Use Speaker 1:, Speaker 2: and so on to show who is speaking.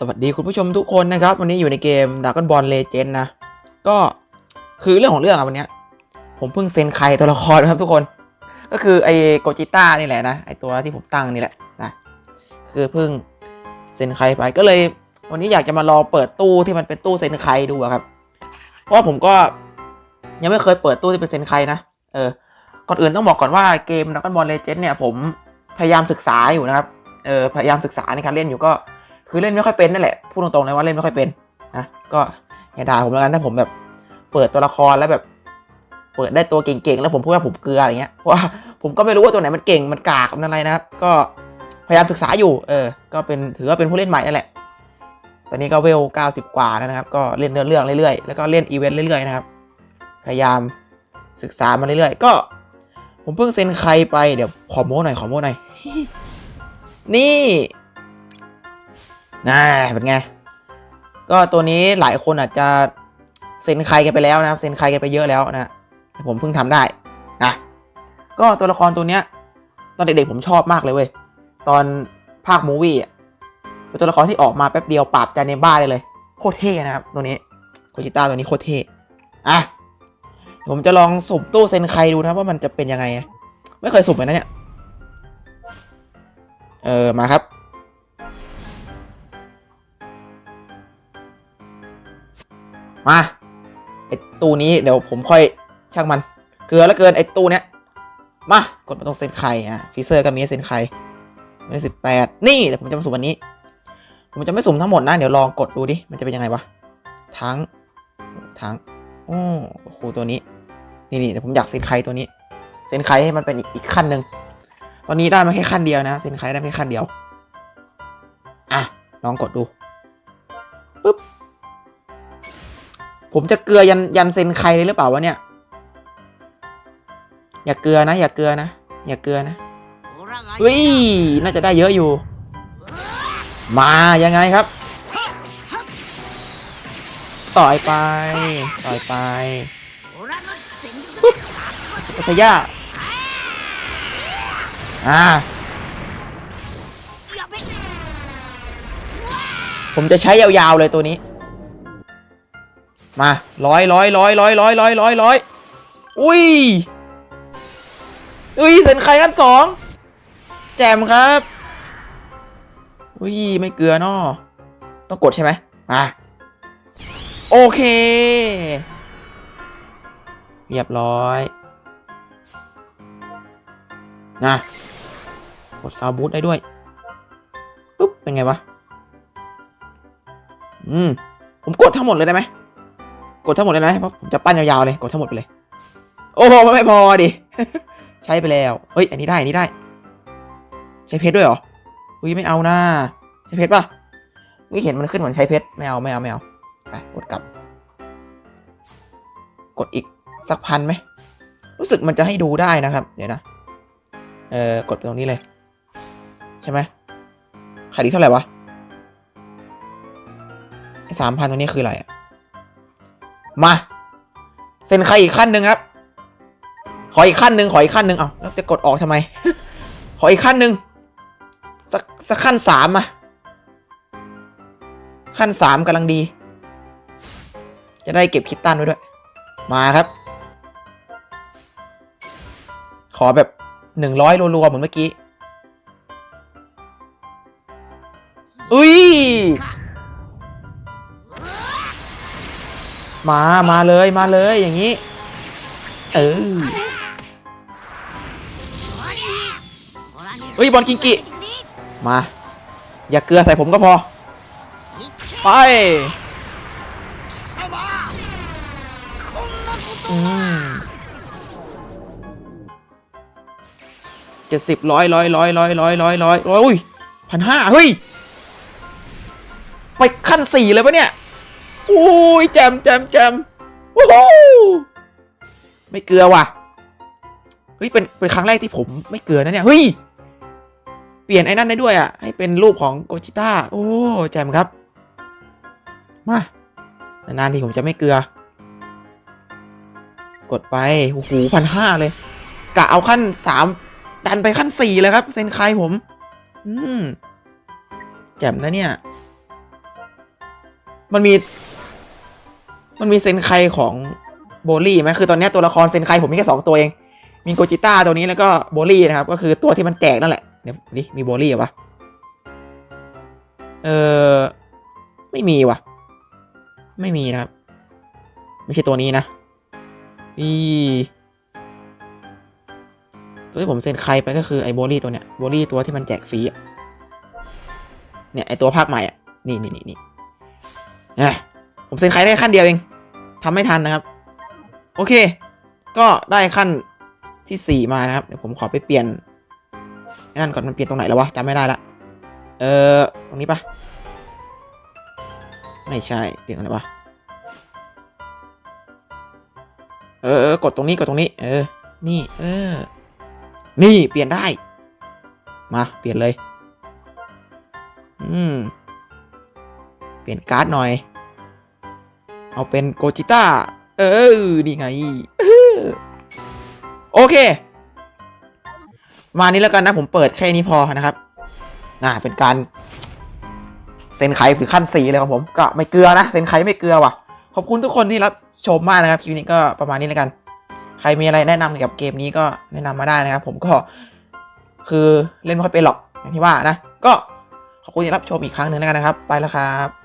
Speaker 1: สวัสดีคุณผู้ชมทุกคนนะครับ วันนี้อยู่ในเกม Dragon Ball Legend นะ ก็คือเรื่องของเรื่องอะวันนี้ผมเพิ่งเซ็นใครตัวละครนะครับทุกคน ก็คือไอโกจิต้านี่แหละนะไอตัวที่ผมตั้งนี่แหละนะคือเพิ่งเซ็นใครไปก็เลย วันนี้อยากจะมาลองเปิดตู้ที่มันเป็นตู้เซ็นใครดูอะครับ เพราะผมก็ยังไม่เคยเปิดตู้ที่เป็นเซ็นใครนะเออก่อนอื่นต้องบอกก่อนว่าเกม Dragon Ball Legend เนี่ยผมพยายามศึกษาอยู่นะครับเออพยายามศึกษาในการเล่นอยู่ก็ คือเล่นไม่ค่อยเป็นนั่นแหละ พูดตรงๆเลยว่าเล่นไม่ค่อยเป็นนะก็อย่าด่าผมแล้วกันถ้าผมแบบเปิดตัวละครแล้วแบบ เปิดได้ตัวเก่งๆแล้วผมพูดว่าผมเกลืออะไรเงี้ยเพราะว่าผมก็ไม่รู้ว่าตัวไหนมันเก่งมันกากมันอะไรนะครับก็พยายามศึกษาอยู่ เออ ก็เป็นถือว่าเป็นผู้เล่นใหม่นั่นแหละ ตอนนี้ก็เวล 90 กว่าแล้วนะครับ ก็เล่นเนื้อเรื่องเรื่อยๆ แล้วก็เล่นอีเวนต์เรื่อยๆนะครับ พยายามศึกษามาเรื่อยๆ ก็ ผมเพิ่งเซ็นใครไป เดี๋ยวขอโม้หน่อยขอโม้หน่อย นี่ น่าเป็นไง ก็ตัวนี้หลายคนอาจจะเซ็นใครกันไปแล้วนะครับ เซ็นใครกันไปเยอะแล้วนะผมเพิ่งทำได้นะก็ตัวละครตัวเนี้ย ตอนเด็กๆผมชอบมากเลยเว้ย ตอนภาคมูวี่อะเป็นตัวละครที่ออกมาแป๊บเดียวปราบจาเนบ้าได้เลย โคตรเท่นะครับ ตัวนี้โคจิต้าตัวนี้โคตรเท่อะผมจะลองสุ่มตู้เซ็นใครดูนะว่ามันจะเป็นยังไง ไม่เคยสุ่มเลยนะเนี่ย เออมาครับ มาไอตู้นี้เดี๋ยวผมค่อยช่างมัน เกลือแล้วเกินไอตู้เนี้ยมากดมาตรงเส้นไข่อะฟีเซอร์ก็มีเส้นไข่ไม่สิบแปดนี่แต่ผมจะมาสุ่มวันนี้ ผมจะไม่สุ่มทั้งหมดนะ เดี๋ยวลองกดดูดิ มันจะเป็นยังไงวะ ทั้ง ทั้งโอ้โหตัวนี้ นี่นี่แต่ผมอยากเส้นไข่ตัวนี้เส้นไข่ให้มันเป็นอีกขั้นหนึ่ง ตอนนี้ได้มาแค่ขั้นเดียวนะเส้นไข่ได้แค่ขั้นเดียว อะลองกดดู ปึ๊บ ผมจะเกลือยันยันเซนใครเลยหรือเปล่าวะเนี่ย อย่าเกลือนะ อย่าเกลือนะ อย่าเกลือนะเฮ้ยน่าจะได้เยอะอยู่ มายังไงครับ ต่อยไป ต่อยไปปัทยาอ่าผมจะใช้ยาวๆเลยตัวนี้ มาร้อยร้อยร้อยร้อยร้อยร้อยร้อยร้อยอุ้ยอุ้ยเซ็นใครกันสองแจมครับอุ้ยไม่เกลือนาะต้องกดใช่ไหมมาโอเค เรียบร้อยนะกดซาวบูทได้ด้วยปุ๊บเป็นไงวะ อืม ผมกดทั้งหมดเลยได้ไหม กดทั้งหมดเลยนะเพราะผมจะปั้นยาวๆเลยกดทั้งหมดไปเลย โอ้โหมันไม่พอดิใช้ไปแล้วเฮ้ยอันนี้ได้อันนี้ได้ ใช้เพชรด้วยเหรออุ้ยไม่เอานะใช้เพชรป่ะไม่เห็นมันขึ้นเหมือนใช้เพชรไม่เอาไม่เอาไม่เอาไปกดกลับ กดอีกสักพันไหมรู้สึกมันจะให้ดูได้นะครับ เดี๋ยวนะเออกดไปตรงนี้เลย ใช่ไหมขายดีเท่าไหร่วะสามพันตรงนี้คืออะไรอะ มาเซ็นใครอีกขั้นหนึ่งครับ ขออีกขั้นหนึ่งขออีกขั้นหนึ่งเอาแล้วจะกดออกทำไม ขออีกขั้นหนึ่งสักสักขั้นสามอะขั้นสามกำลังดี จะได้เก็บคิดตันไว้ด้วย มาครับ ขอแบบหนึ่งร้อยรัวๆเหมือนเมื่อกี้อุ้ย มามาเลยมาเลยอย่างนี้ เออเฮ้ยบอลกิงกิ มา อย่าเกลือใส่ผมก็พอ ไปเจ็ดสิบร้อยร้อยร้อยร้อยร้อยร้อยร้อยโอ้ยพันห้าเฮ้ย ไปขั้นสี่เลยปะเนี่ย อุ้ยแจมแจมแจมวู้ฮู้ไม่เกลือว่ะเฮ้ยเป็นเป็นครั้งแรกที่ผมไม่เกลือนะเนี่ยเฮ้ยเปลี่ยนไอ้นั่นได้ด้วยอะ ให้เป็นรูปของโกจิต้า โอ้แจมครับ มานานๆทีผมจะไม่เกลือ กดไปโอ้โหพันห้าเลย กะเอาขั้นสามดันไปขั้นสี่เลยครับ เซนไคผม อืมแจ่มนะเนี่ย มันมี มันมีเซนไคของโบลี่ไหมคือตอนนี้ตัวละครเซนไคผมมีแค่สองตัวเอง มีโกจิต้าตัวนี้แล้วก็โบลี่นะครับ ก็คือตัวที่มันแจกนั่นแหละเดี๋ยวนี่มีโบลี่เหรอวะเออไม่มีวะไม่มีนะครับ ไม่ใช่ตัวนี้นะอีตัวที่ผมเซ็นใครไปก็คือไอ้โบลี่ตัวเนี้ยโบลี่ตัวที่มันแจกฟรีอะเนี่ยไอ้ตัวภาคใหม่อะนี่นี่นี่นี่ผมเซ็นใครได้ขั้นเดียวเอง ทำไม่ทันนะครับ โอเค ก็ได้ขั้นที่สี่มานะครับ เดี๋ยวผมขอไปเปลี่ยนไอ้นั่นก่อนมันเปลี่ยนตรงไหนแล้ววะจำไม่ได้ละเออตรงนี้ปะไม่ใช่ เปลี่ยนตรงไหนวะเออ กดตรงนี้ กดตรงนี้ เออ นี่ เออ นี่ เปลี่ยนได้ มา เปลี่ยนเลย อืม เปลี่ยนการ์ดหน่อย เอาเป็นโกจิต้า เออ นี่ไง โอเค มานี้แล้วกันนะ ผมเปิดแค่นี้พอนะครับ น่า เป็นการ เซ็นไขคือขั้นสีเลยครับผม ก็ไม่เกลือนะ เซ็นไขไม่เกลือว่ะ ขอบคุณทุกคนที่รับชมมากนะครับ คลิปนี้ก็ประมาณนี้แล้วกัน ใครมีอะไรแนะนำเกี่ยวกับเกมนี้ก็แนะนำมาได้นะครับ ผมก็คือเล่นไม่ค่อยเป็นหรอกอย่างที่ว่านะ ก็ขอบคุณที่รับชมอีกครั้งหนึ่งแล้วกันนะครับ ไปแล้วครับ